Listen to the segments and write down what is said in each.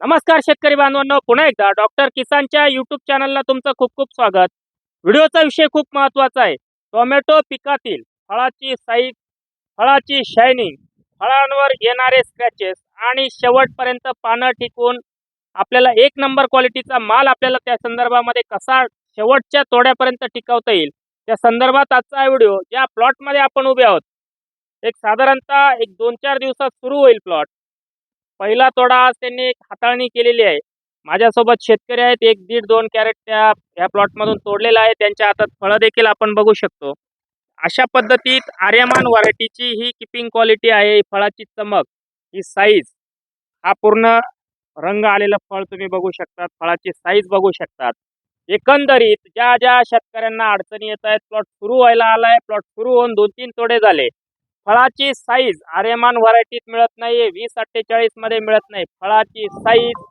नमस्कार शेतकरी बांधवांनो पुन्हा एकदा डॉक्टर किसानच्या युट्यूब चॅनलला तुमचं खूप खूप स्वागत. व्हिडिओचा विषय खूप महत्त्वाचा आहे. टोमॅटो पिकातील फळाची साईज फळाची शायनिंग फळांवर येणारे स्क्रॅचेस आणि शेवटपर्यंत पानं टिकून आपल्याला एक नंबर क्वालिटीचा माल आपल्याला त्या संदर्भामध्ये कसा शेवटच्या तोड्यापर्यंत टिकवता येईल त्या संदर्भात आजचा व्हिडिओ. ज्या प्लॉटमध्ये आपण उभे आहोत एक साधारणतः एक दोन चार दिवसात सुरू होईल प्लॉट पहिला तोडा आज त्यांनी एक हाताळणी केलेली आहे. माझ्यासोबत शेतकरी आहेत एक दीड दोन कॅरेट त्या ह्या प्लॉटमधून तोडलेला आहे. त्यांच्या हातात फळं देखील आपण बघू शकतो. अशा पद्धतीत आर्यमान व्हरायटीची ही किपिंग क्वालिटी आहे. फळाची चमक ही साईज हा पूर्ण रंग आलेलं फळ तुम्ही बघू शकतात. फळाची साईज बघू शकतात. एकंदरीत ज्या ज्या शेतकऱ्यांना अडचणी येत आहेत प्लॉट सुरू व्हायला आलाय. प्लॉट सुरू होऊन दोन तीन तोडे झाले. फळाची साईज आर्यमान व्हरायटीत मिळत नाहीये. वीस अठ्ठेचाळीसमध्ये मिळत नाही. फळाची साईज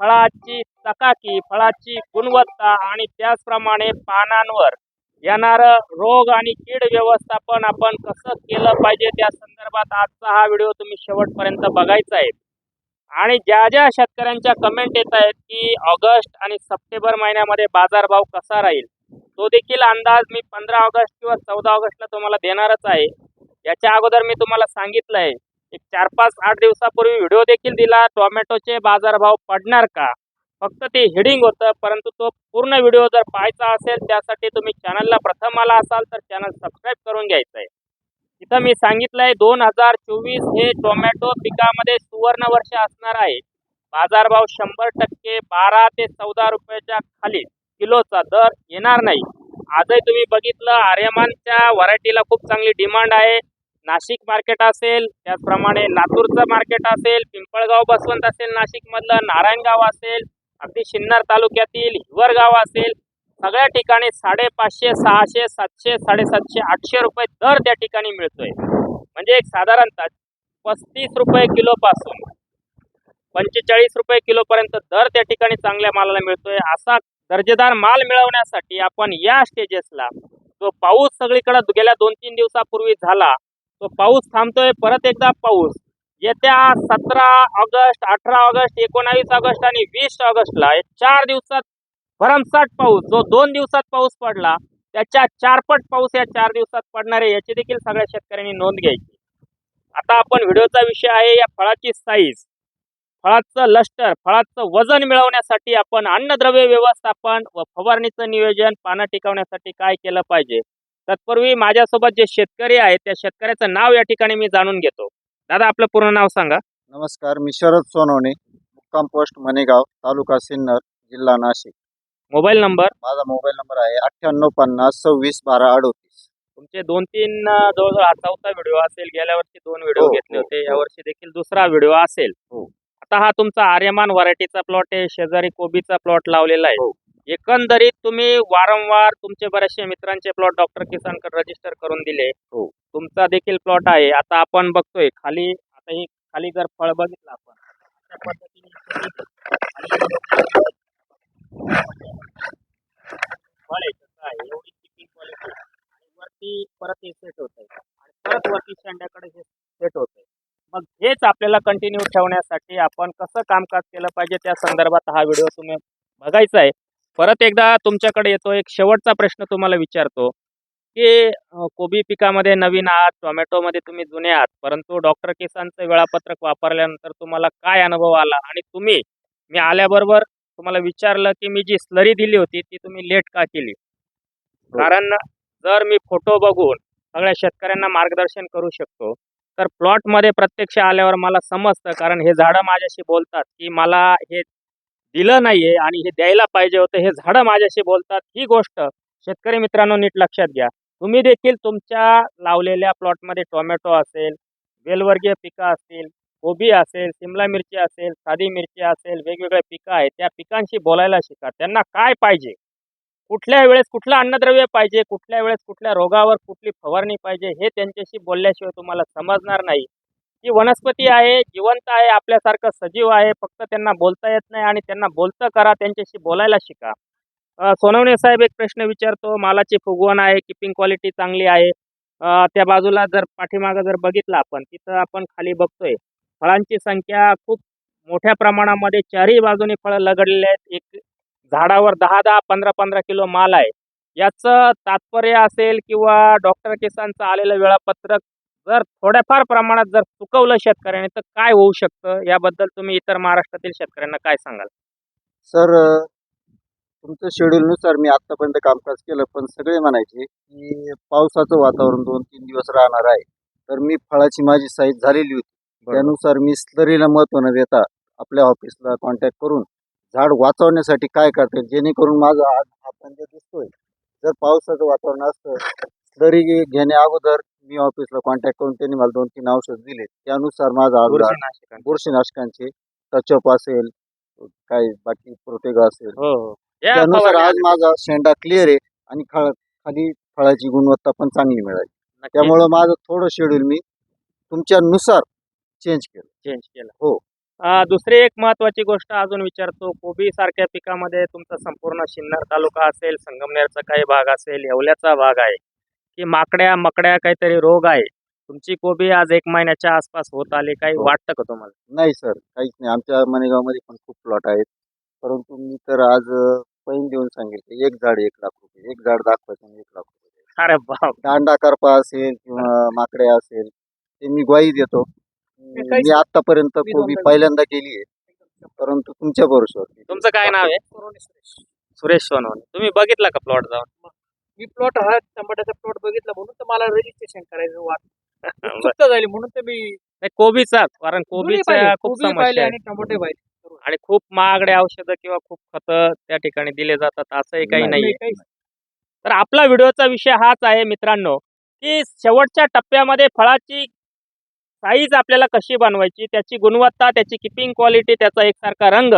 फळाची चकाकी फळाची गुणवत्ता आणि त्याचप्रमाणे पानांवर येणारं रोग आणि कीड व्यवस्थापन आपण कसं केलं पाहिजे त्या संदर्भात आजचा हा व्हिडिओ तुम्ही शेवटपर्यंत बघायचा आहे. आणि ज्या ज्या शेतकऱ्यांच्या कमेंट येत आहेत की ऑगस्ट आणि सप्टेंबर महिन्यामध्ये बाजारभाव कसा राहील तो देखील अंदाज मी पंधरा ऑगस्ट किंवा चौदा ऑगस्टला तुम्हाला देणारच आहे. याच्या अगोदर मी तुम्हाला सांगितलं आहे एक चार पाच आठ दिवसापूर्वी व्हिडिओ देखील दिला टोमॅटोचे बाजारभाव पडणार का? फक्त ते हेडिंग होतं परंतु तो पूर्ण व्हिडिओ जर पाहायचा असेल त्यासाठी तुम्ही चॅनलला प्रथम आला असाल तर चॅनल सबस्क्राईब करून घ्यायचं आहे इथं मी सांगितलंय दोन हजार चोवीस हे टोमॅटो पिकामध्ये सुवर्ण वर्ष असणार आहे. बाजारभाव शंभर टक्के बारा ते चौदा रुपयाच्या खाली किलोचा दर येणार नाही. आजही तुम्ही बघितलं आर्यमानच्या व्हरायटीला खूप चांगली डिमांड आहे. नाशिक मार्केट असेल त्याचप्रमाणे लातूरचं मार्केट असेल पिंपळगाव बसवंत असेल नाशिकमधलं नारायणगाव असेल अगदी सिन्नर तालुक्यातील हिवरगाव असेल सगळ्या ठिकाणी साडेपाचशे सहाशे सातशे साडेसातशे आठशे रुपये दर त्या ठिकाणी मिळतोय. म्हणजे एक साधारणतः पस्तीस रुपये किलोपासून पंचेचाळीस रुपये किलोपर्यंत दर त्या ठिकाणी चांगल्या मालाला मिळतोय. असा दर्जेदार माल मिळवण्यासाठी आपण या स्टेजेसला जो पाऊस सगळीकडे गेल्या दोन तीन दिवसापूर्वी झाला तो पाऊस थांबतोय परत एकदा पाऊस. येत्या सतरा ऑगस्ट अठरा ऑगस्ट एकोणावीस ऑगस्ट आणि वीस ऑगस्टला चार दिवसात भरमसाठ पाऊस जो दोन दिवसात पाऊस पडला त्याच्या चारपट पाऊस या चार दिवसात पडणार आहे याची देखील सगळ्या शेतकऱ्यांनी नोंद घ्यायची. आता आपण व्हिडिओचा विषय आहे या फळाची साईज फळाचं लष्टर फळाचं वजन मिळवण्यासाठी आपण अन्नद्रव्य व्यवस्थापन व फवारणीचं नियोजन पानं टिकवण्यासाठी काय केलं पाहिजे? तत्पूर्वी माझ्यासोबत जे शेतकरी आहेत त्या शेतकऱ्याचं नाव या ठिकाणी मी जाणून घेतो. दादा आपलं पूर्ण नाव सांगा. नमस्कार मी शरद सोनवणे मुक्काम पोस्ट मनेगाव तालुका सिन्नर जिल्हा नाशिक. Mobile number? माझा मोबाईल नंबर आहे अठ्ठ्याण्णव पन्नास सव्वीस बारा अडोतीस. तुमचे दोन तीन जवळजवळ हा चौथा व्हिडिओ असेल गेल्या वर्षी दोन व्हिडिओ हो, घेतले हो, होते हो. या वर्षी देखील दुसरा व्हिडिओ असेल. हो. आता हा तुमचा आर्यमान व्हरायटीचा प्लॉट आहे शेजारी कोबीचा प्लॉट लावलेला आहे. हो. एकंदरीत तुम्ही वारंवार तुमचे बरेचसे मित्रांचे प्लॉट डॉक्टर किसानकडे रजिस्टर करून दिले. हो. तुमचा देखील प्लॉट आहे. आता आपण बघतोय खाली आता ही खाली जर फळ बघितलं आपण अशा पद्धतीने फळ आहे कसं आहे. एवढी किती क्वालिटी वरती परत हे सेट होत आहे. आणि परत वरती शेंड्याकडे हे सेट होत आहे. मग हेच आपल्याला कंटिन्यू ठेवण्यासाठी आपण कसं कामकाज केलं पाहिजे त्या संदर्भात हा व्हिडिओ तुम्ही बघायचा आहे. परत एकदा तुमच्याकडे येतो. एक शेवटचा प्रश्न तुम्हाला विचारतो की कोबी पिकामध्ये नवीन आहात टोमॅटोमध्ये तुम्ही जुने आहात परंतु डॉक्टर किसानचं वेळापत्रक वापरल्यानंतर तुम्हाला काय अनुभव आला? आणि तुम्ही मी आल्याबरोबर तुम्हाला विचारलं की मी जी स्लरी दिली होती ती तुम्ही लेट का केली? कारण जर मी फोटो बघून सगळ्या शेतकऱ्यांना मार्गदर्शन करू शकतो तर प्लॉटमध्ये प्रत्यक्ष आल्यावर मला समजतं. कारण हे झाडं माझ्याशी बोलतात की मला हे दिलं नाहीये आणि हे द्यायला पाहिजे होतं हे झाडं माझ्याशी बोलतात ही गोष्ट शेतकरी मित्रांनो नीट लक्षात घ्या. तुम्ही देखील तुमच्या लावलेल्या प्लॉटमध्ये टोमॅटो असेल वेलवर्गीय पिकं असतील कोबी असेल सिमला मिरची असेल साधी मिरची असेल वेगवेगळ्या पिकं आहेत त्या पिकांशी बोलायला शिका. त्यांना काय पाहिजे? कुठल्या वेळेस कुठलं अन्नद्रव्य पाहिजे? कुठल्या वेळेस कुठल्या रोगावर कुठली फवारणी पाहिजे? हे त्यांच्याशी बोलल्याशिवाय तुम्हाला समजणार नाही. जी वनस्पती आहे जिवंत आहे आपल्यासारखं सजीव आहे फक्त त्यांना बोलता येत नाही आणि त्यांना बोलतं करा त्यांच्याशी बोलायला शिका. सोनवणे साहेब एक प्रश्न विचारतो मालाची फुगवण आहे किपिंग क्वालिटी चांगली आहे? त्या बाजूला जर पाठीमागं जर बघितलं आपण तिथं आपण खाली बघतोय फळांची संख्या खूप मोठ्या प्रमाणामध्ये चारही बाजूने फळं लगडलेले आहेत. एक झाडावर दहा दहा पंधरा पंधरा किलो माल आहे. याचं तात्पर्य असेल किंवा डॉक्टर केसांचं आलेलं वेळापत्रक जर थोड्याफार प्रमाणात जर चुकवलं शेतकऱ्याने तर काय होऊ शकतं? याबद्दल तुम्ही इतर महाराष्ट्रातील शेतकऱ्यांना काय सांगाल? सर तुमच्या शेड्यूलनुसार मी आतापर्यंत कामकाज केलं पण सगळे म्हणायचे की पावसाचं वातावरण दोन तीन दिवस राहणार आहे. तर मी फळाची माझी साईज झालेली होती. त्यानुसार मी स्लरीला महत्त्व न देता आपल्या ऑफिसला कॉन्टॅक्ट करून झाड वाचवण्यासाठी काय करता येईल जेणेकरून माझा आज आपण जे दिसतोय. जर पावसाचं वातावरण असतं स्लरी घेण्या अगोदर मी ऑफिसला कॉन्टॅक्ट करून त्यांनी मला दोन तीन औषध दिले त्यानुसार माझा झाड बुरशीनाशकांचं. बुरशीनाशकांचे टचअप असेल काय बाकी प्रोटेगा असेल. हो हो. या त्यानुसार फवारण्या आज माझा शेंडा क्लिअर आहे आणि खा- खाली फळाची गुणवत्ता पण चांगली मिळाली. नक्कीच. त्यामुळं माझं थोडं शेड्यूल मी तुमच्यानुसार चेंज केलं. चेंज केलं. हो. अं, दुसरी एक महत्वाची गोष्ट अजून विचारतो. कोबी सारख्या पिकामध्ये तुमचा संपूर्ण सिन्नर तालुका असेल संगमनेरचा काही भाग असेल येवल्याचा भाग आहे. की माकड्या मकड्या काहीतरी रोग आहे. तुमची कोबी आज एक महिन्याच्या आसपास होत आली काही हो. वाटतं का तुम्हाला? नाही सर काहीच नाही. आमच्या मनेगावमध्ये पण खूप प्लॉट आहेत. परंतु मी तर आज पैन देऊन सांगितलं एक झाड एक लाख रुपये एक झाड दाखवायचं आणि एक लाख रुपये अरे बाप. दांडा करपा असेल किंवा माकड्या असेल ते मी ग्वाही देतो. मी आतापर्यंत कोबी पहिल्यांदा केली आहे. परंतु तुमच्या बरोबर तुमचं काय नाव आहे? सुरेश सोनवणे. तुम्ही बघितला का प्लॉट जाऊन? मी प्लॉट हा टमाट्याचा प्लॉट बघितला म्हणून तर मला रजिस्ट्रेशन करायचं वाट. बरं. उत्सुकता झाली म्हणून तर मी नाही, कोबीचा कारण दोन्ही कोबीच्या पाहिले, खूप समस्या आणि टमाटे पाहिले. आणि खूप महागडे औषधं किंवा खूप खतं त्या ठिकाणी दिले जातात असंही काही नाही, तर आपला व्हिडिओचा विषय हाच आहे मित्रांनो की शेवटच्या टप्प्यामध्ये फळाची साईज आपल्याला कशी बनवायची त्याची गुणवत्ता त्याची किपिंग क्वालिटी त्याचा एकसारखा रंग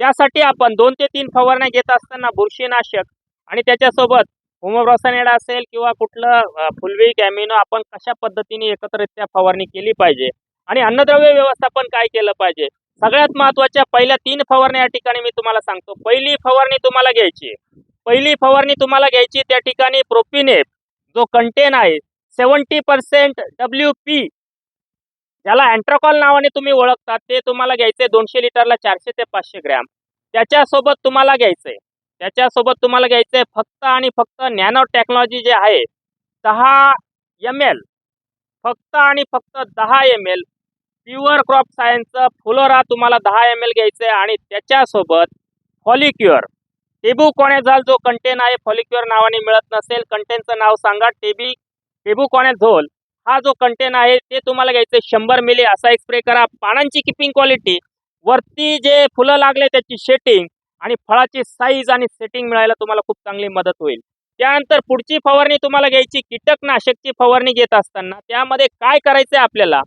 त्यासाठी आपण दोन ते तीन फवारण्या घेत असताना बुरशीनाशक आणि त्याच्यासोबत होमोब्रॉसनेड असेल किंवा कुठलं फुलवी फुलविक ॲमिनो आपण कशा पद्धतीने एकत्रित्या फवारणी केली पाहिजे? आणि अन्नद्रव्य व्यवस्थापन काय केलं पाहिजे? सगळ्यात महत्त्वाच्या पहिल्या तीन फवारण्या या ठिकाणी मी तुम्हाला सांगतो. पहिली फवारणी तुम्हाला घ्यायची पहिली फवारणी तुम्हाला घ्यायची त्या ठिकाणी प्रोपिनेप जो कंटेन आहे. सेवन्टी पर्सेंट डब्ल्यू पी ज्याला अँट्राकॉल नावाने तुम्ही ओळखता ते तुम्हाला घ्यायचे दोनशे लिटरला चारशे ते पाचशे ग्रॅम. त्याच्यासोबत तुम्हाला घ्यायचंय त्याच्यासोबत तुम्हाला घ्यायचं आहे फक्त आणि फक्त नॅनो टेक्नॉलॉजी जे आहे दहा एम एल फक्त आणि फक्त दहा एम एल प्युअर क्रॉप सायन्सचं फुलोरा तुम्हाला दहा एम एल घ्यायचं आहे आणि त्याच्यासोबत फॉलिक्युअर. टेबुकॉनेझॉल जो कंटेन आहे फॉलिक्युअर नावाने मिळत नसेल कंटेनचं नाव सांगा टेबी टेबुकॉनेझोल हा जो कंटेन आहे ते तुम्हाला घ्यायचं आहे शंभर मिली असा एक स्प्रे करा. पानांची किपिंग क्वालिटी वरती जे फुलं लागले त्याची शेटिंग आणि फळाची साईज आणि सेटिंग मिळायला तुम्हाला खूप चांगली मदत होईल. त्यानंतर पुढची फवारणी तुम्हाला घ्यायची कीटकनाशकची फवारणी घेत असताना. त्यामध्ये काय करायचंय आपल्याला?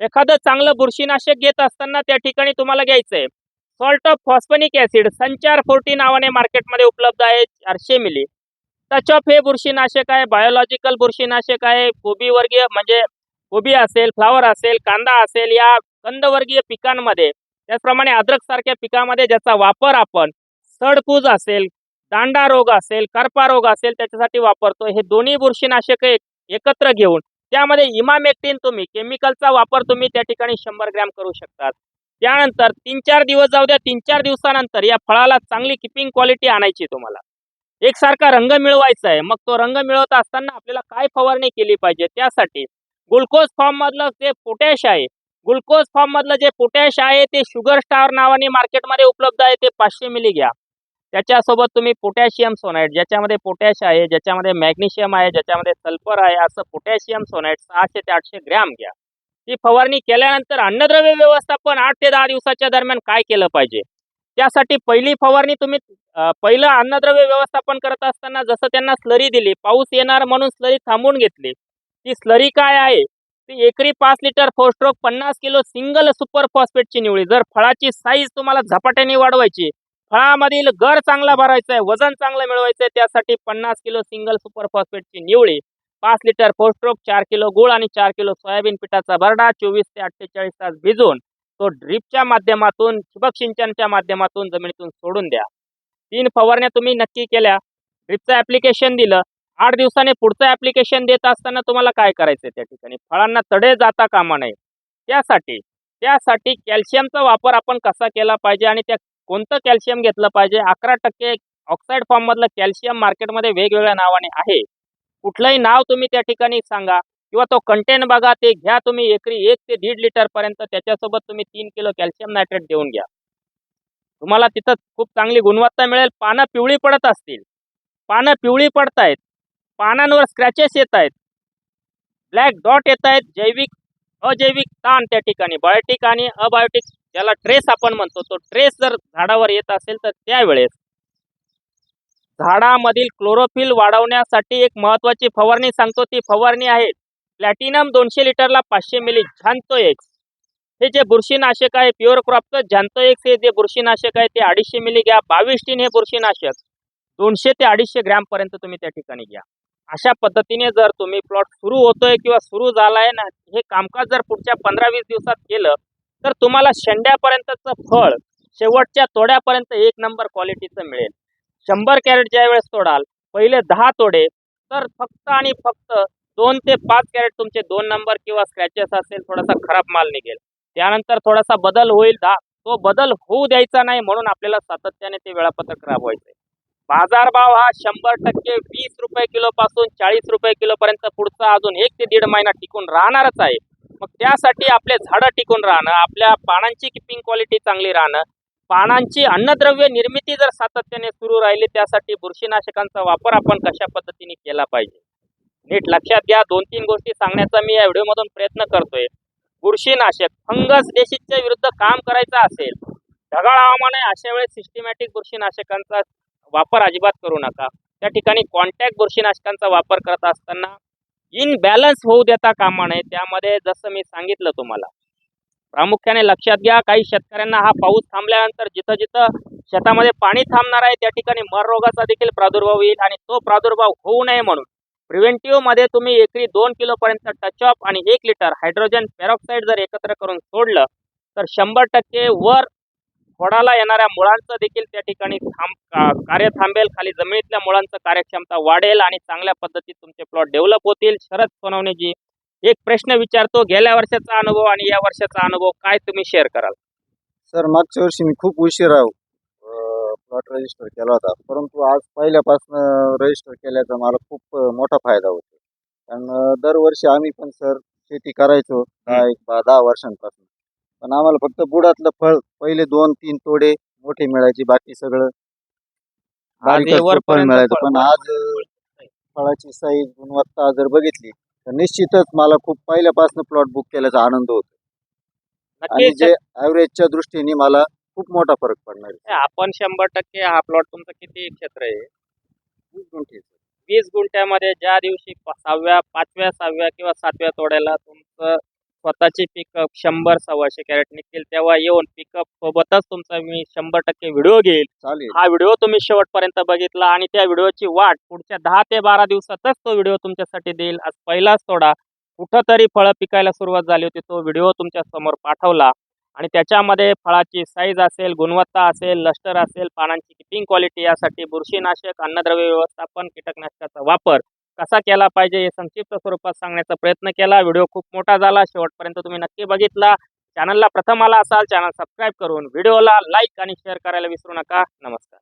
एखादं चांगलं बुरशीनाशक घेत असताना त्या ठिकाणी तुम्हाला घ्यायचंय. Salt of phosphonic acid Sanchar forty नावाने मार्केटमध्ये उपलब्ध आहे चारशे मिली टच ऑफ हे बुरशीनाशक आहे बायोलॉजिकल बुरशीनाशक आहे. कोबी वर्गीय म्हणजे कोबी असेल फ्लावर असेल कांदा असेल या कंदवर्गीय पिकांमध्ये त्याचप्रमाणे अद्रक सारख्या पिकामध्ये ज्याचा वापर आपण सडकूज असेल दांडा रोग असेल करपा रोग असेल त्याच्यासाठी वापरतो. हे दोन्ही बुरशीनाशक एकत्र घेऊन त्यामध्ये इमामेक्टिन तुम्ही केमिकलचा वापर तुम्ही त्या ठिकाणी शंभर ग्रॅम करू शकतात. त्यानंतर तीन चार दिवस जाऊ द्या तीन चार दिवसानंतर या फळाला चांगली किपिंग क्वालिटी आणायची तुम्हाला. एकसारखा रंग मिळवायचा आहे मग तो रंग मिळवत असताना आपल्याला काय फवारणी केली पाहिजे? त्यासाठी ग्लुकोज फॉर्म मधलं जे पोटॅश आहे ग्लुकोज फॉर्म मधलं जे पोटॅश आहे ते शुगर स्टार नावाने मार्केटमध्ये उपलब्ध आहे ते पाचशे मिली घ्या. त्याच्यासोबत तुम्ही पोटॅशियम सोनाईट ज्याच्यामध्ये पोटॅश आहे ज्याच्यामध्ये मॅग्नेशियम आहे ज्याच्यामध्ये सल्फर आहे असं पोटॅशियम सोनाईट सहाशे ते आठशे ग्रॅम घ्या. ही फवारणी केल्यानंतर अन्नद्रव्य व्यवस्थापन आठ ते दहा दिवसाच्या दरम्यान काय केलं पाहिजे? त्यासाठी पहिली फवारणी तुम्ही पहिलं अन्नद्रव्य व्यवस्थापन करत असताना जसं त्यांना स्लरी दिली पाऊस येणार म्हणून स्लरी थांबून घेतली. ती स्लरी काय आहे? एकरी पाच लिटर फोर स्ट्रोक पन्नास किलो सिंगल सुपर फॉस्फेटची निवडी. जर फळाची साईज तुम्हाला झपाट्याने वाढवायची फळामधील गर चांगला भरायचा आहे वजन चांगलं मिळवायचं आहे त्यासाठी पन्नास किलो सिंगल सुपर फॉस्फेटची निवडी. पाच लिटर फोर स्ट्रोक चार किलो गुळ आणि चार किलो सोयाबीन पिठाचा भरडा चोवीस ते अठ्ठेचाळीस तास भिजवून तो ड्रीपच्या माध्यमातून ठिबक सिंचनच्या माध्यमातून जमिनीतून सोडून द्या. तीन फवारण्या तुम्ही नक्की केल्या. ड्रीपचं ॲप्लिकेशन दिलं. आठ दिवसाने पुढचं ऍप्लिकेशन देत असताना तुम्हाला काय करायचं त्या ठिकाणी? फळांना तडे जाता कामा नये. त्यासाठी त्यासाठी कॅल्शियमचा वापर आपण कसा केला पाहिजे आणि त्या कोणतं कॅल्शियम घेतलं पाहिजे? अकरा टक्के ऑक्साईड फॉर्ममधलं कॅल्शियम मार्केटमध्ये वेगवेगळ्या नावाने आहे. कुठलंही नाव तुम्ही त्या ठिकाणी सांगा किंवा तो कंटेन बघा ते घ्या तुम्ही एकरी एक ते दीड लिटरपर्यंत त्याच्यासोबत तुम्ही तीन किलो कॅल्शियम नायट्रेट देऊन घ्या. तुम्हाला तिथं खूप चांगली गुणवत्ता मिळेल. पानं पिवळी पडत असतील. पानं पिवळी पडतायत. पानांवर स्क्रॅचेस येत आहेत. ब्लॅक डॉट येत आहेत. जैविक अजैविक ताण त्या ठिकाणी. बायोटिक आणि अबायोटिक ज्याला ट्रेस आपण म्हणतो तो ट्रेस जर झाडावर येत असेल तर त्यावेळेस झाडामधील क्लोरोफिल वाढवण्यासाठी एक महत्वाची फवारणी सांगतो. ती फवारणी आहे प्लॅटिनम दोनशे लिटरला पाचशे मिली झांतो एक्स हे जे बुरशीनाशक आहे प्युअर क्रॉपचं झांतो एक्स हे जे बुरशीनाशक आहे ते अडीचशे मिली घ्या. बावीस टीन हे बुरशीनाशक. दोनशे ते अडीचशे ग्रॅमपर्यंत तुम्ही त्या ठिकाणी घ्या. अशा पद्धतीने जर तुम्ही प्लॉट सुरू होतोय किंवा सुरू झालाय ना हे कामकाज जर पुढच्या पंधरा वीस दिवसात केलं तर तुम्हाला शेंड्यापर्यंतचं फळ शेवटच्या तोड्यापर्यंत एक नंबर क्वालिटीचं मिळेल. शंभर कॅरेट ज्या वेळेस तोडाल पहिले दहा तोडे तर फक्त आणि फक्त दोन ते पाच कॅरेट तुमचे दोन नंबर किंवा स्क्रॅचेस असेल थोडासा खराब माल निघेल. त्यानंतर थोडासा बदल होईल दहा तो बदल होऊ द्यायचा नाही म्हणून आपल्याला सातत्याने ते वेळापत्रक राबवायचं बाजारभाव हा शंभर टक्के वीस रुपये किलो पासून चाळीस रुपये किलो पर्यंत पुढचा अजून एक ते दीड महिना टिकून राहणारच आहे. मग त्यासाठी आपले झाडं टिकून राहणं आपल्या पानांची किपिंग क्वालिटी चांगली राहणं पानांची अन्नद्रव्य निर्मिती जर सातत्याने सुरू राहिली त्यासाठी बुरशीनाशकांचा वापर आपण कशा पद्धतीने केला पाहिजे? नीट लक्षात घ्या दोन तीन गोष्टी सांगण्याचा मी या व्हिडिओमधून प्रयत्न करतोय. बुरशीनाशक फंगस डिसीजच्या विरुद्ध काम करायचं असेल ढगाळ हवामान आहे अशा वेळेस सिस्टमॅटिक बुरशीनाशकांचा वापर अजिबात करू नका. त्या ठिकाणी कॉन्टॅक्ट बुरशीनाशकांचा वापर करत असताना इन बॅलन्स होऊ देता कामा नये त्यामध्ये जसं मी सांगितलं तुम्हाला. प्रामुख्याने लक्षात घ्या काही शेतकऱ्यांना हा पाऊस थांबल्यानंतर जिथं जिथं शेतामध्ये पाणी थांबणार आहे त्या ठिकाणी मर रोगाचा देखील प्रादुर्भाव येईल आणि तो प्रादुर्भाव होऊ नये म्हणून प्रिव्हेंटिव्हमध्ये तुम्ही एकरी दोन किलोपर्यंत टचअप टच ऑफ आणि एक लिटर हायड्रोजन पेरॉक्साईड जर एकत्र करून सोडलं तर शंभर टक्के वर खोडाला येणाऱ्या मुळांचं देखील त्या ठिकाणी थांब का- कार्य थांबेल. खाली जमिनीतल्या मुळांचं कार्यक्षमता वाढेल आणि चांगल्या पद्धतीत तुमचे प्लॉट डेव्हलप होतील. शरद सोनवणेजी एक प्रश्न विचारतो. गेल्या वर्षाचा अनुभव आणि या वर्षाचा अनुभव काय तुम्ही शेअर कराल? सर मागच्या वर्षी मी खूप उशीर आहो प्लॉट रजिस्टर केला होता. परंतु आज पहिल्यापासून रजिस्टर केल्याचा मला खूप मोठा फायदा होतो कारण दरवर्षी आम्ही पण सर शेती करायचो. दहा एक बा- दहा वर्षांपासून. पण आम्हाला फक्त बुडातलं फळ पहिले दोन तीन तोडे मोठे मिळायचे बाकी सगळं बारीकच फळ मिळायचं. पण आज फळाची साईज गुणवत्ता जर बघितली तर निश्चितच मला खूप पहिल्यापासून प्लॉट बुक केल्याचा आनंद होतो. आणि जे ॲव्हरेजच्या दृष्टीने मला खूप मोठा फरक पडणार आहे. आपण शंभर टक्के हा प्लॉट तुमचं किती क्षेत्र आहे? वीस गुंठे. वीस गुंठ्यामध्ये ज्या दिवशी सहाव्या पाचव्या सहाव्या किंवा सातव्या तोड्याला तुमचं स्वतःची पिकअप शंभर सव्वाशे कॅरेट निघतील तेव्हा येऊन पिकअप सोबतच तुमचा मी शंभर टक्के व्हिडिओ घेईल. चालेल. हा व्हिडिओ तुम्ही शेवटपर्यंत बघितला आणि त्या व्हिडिओची वाट पुढच्या दहा ते बारा दिवसातच तो व्हिडिओ तुमच्यासाठी देईल. आज पहिलाच तोडा कुठंतरी फळं पिकायला सुरुवात झाली होती तो व्हिडिओ तुमच्यासमोर पाठवला. आणि त्याच्यामध्ये फळाची साईज असेल गुणवत्ता असेल लष्टर असेल पानांची किपिंग क्वालिटी यासाठी बुरशीनाशक अन्नद्रव्य व्यवस्थापन कीटकनाशकाचा वापर. कसा केला पाहिजे हे संक्षिप्त स्वरूपात सांगण्याचा प्रयत्न केला. व्हिडिओ खूप मोठा झाला. शेवटपर्यंत तुम्ही नक्की बघितला. चॅनलला प्रथम आला असाल चॅनल सबस्क्राईब करून व्हिडिओला लाईक आणि शेअर करायला विसरू नका. नमस्कार.